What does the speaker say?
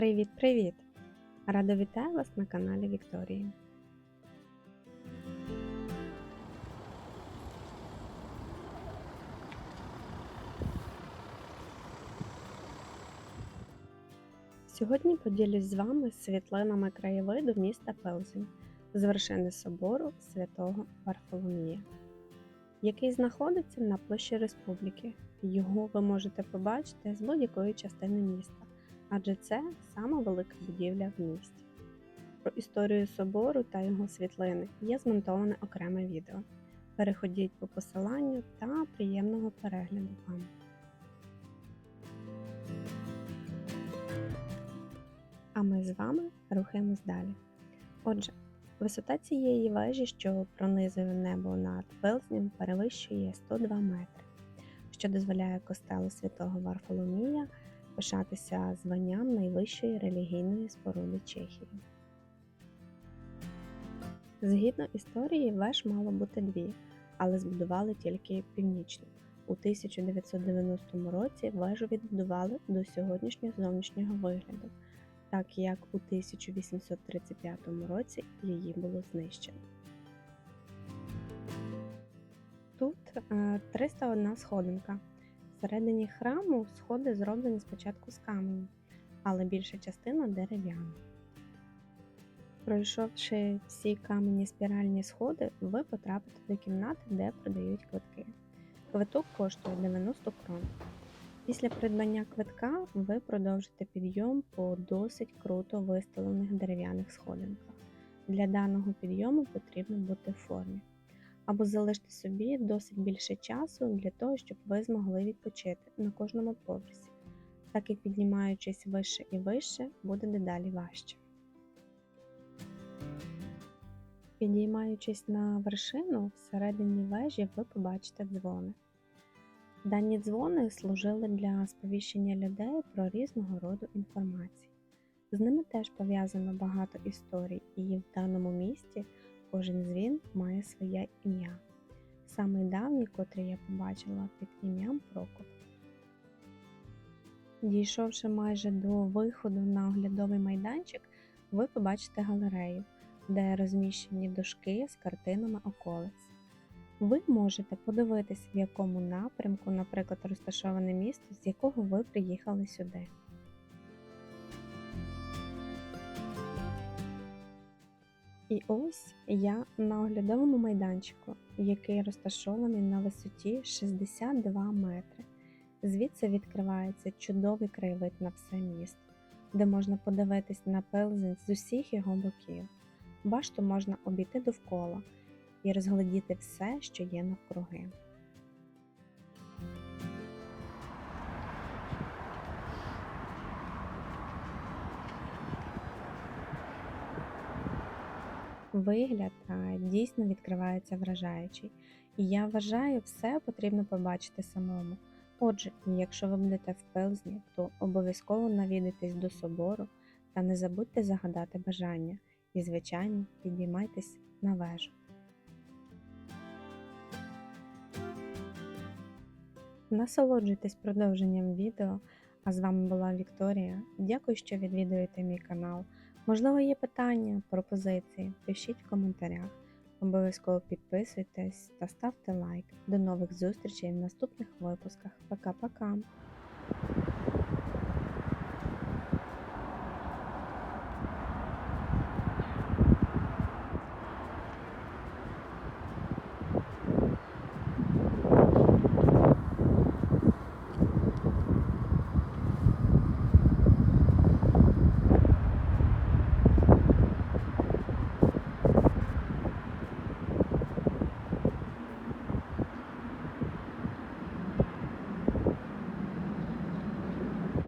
Привіт-привіт! Рада вітаю вас на каналі Вікторії. Сьогодні поділюсь з вами світлинами краєвиду міста Пелзень з вершини собору святого Варфоломія, який знаходиться на площі Республіки. Його ви можете побачити з будь-якої частини міста адже це сама велика будівля в місті. Про історію собору та його світлини є змонтоване окреме відео. Переходіть по посиланню та приємного перегляду вам. А ми з вами рухаємось далі. Отже, висота цієї вежі, що пронизує небо над Велзнем, перевищує 102 метри, що дозволяє костелу святого Варфоломія пишатися званням найвищої релігійної споруди Чехії. Згідно історії, веж мало бути дві, але збудували тільки північну. У 1990 році вежу відбудували до сьогоднішнього зовнішнього вигляду, так як у 1835 році її було знищено. Тут 301 сходинка. Всередині храму сходи зроблені спочатку з каменю, але більша частина дерев'яна. Пройшовши всі камені спіральні сходи, ви потрапите до кімнати, де продають квитки. Квиток коштує 90 крон. Після придбання квитка ви продовжите підйом по досить круто виставлених дерев'яних сходинках. Для даного підйому потрібно бути в формі або залиште собі досить більше часу для того, щоб ви змогли відпочити на кожному поверсі, так як піднімаючись вище і вище, буде дедалі важче. Підіймаючись на вершину, всередині вежі ви побачите дзвони. Дані дзвони служили для сповіщення людей про різного роду інформацію. З ними теж пов'язано багато історій, і в даному місті Кожен дзвін має своє ім'я. Самий давній, котрий я побачила під ім'ям Прокоп. Дійшовши майже до виходу на оглядовий майданчик, ви побачите галерею, де розміщені дошки з картинами околиць. Ви можете подивитись, в якому напрямку, наприклад, розташоване місто, з якого ви приїхали сюди. І ось я на оглядовому майданчику, який розташований на висоті 62 метри. Звідси відкривається чудовий краєвид на все місто, де можна подивитись на пелзень з усіх його боків. Башту можна обійти довкола і розглядіти все, що є навкруги. Вигляд дійсно відкривається вражаючий, і я вважаю, все потрібно побачити самому. Отже, якщо ви будете в Пелзні, то обов'язково навідайтесь до собору та не забудьте загадати бажання і, звичайно, підіймайтесь на вежу. Насолоджуйтесь продовженням відео. А з вами була Вікторія. Дякую, що відвідуєте мій канал. Можливо, є питання, пропозиції, пишіть в коментарях. Обов'язково підписуйтесь та ставте лайк. До нових зустрічей в наступних випусках. Пока-пока!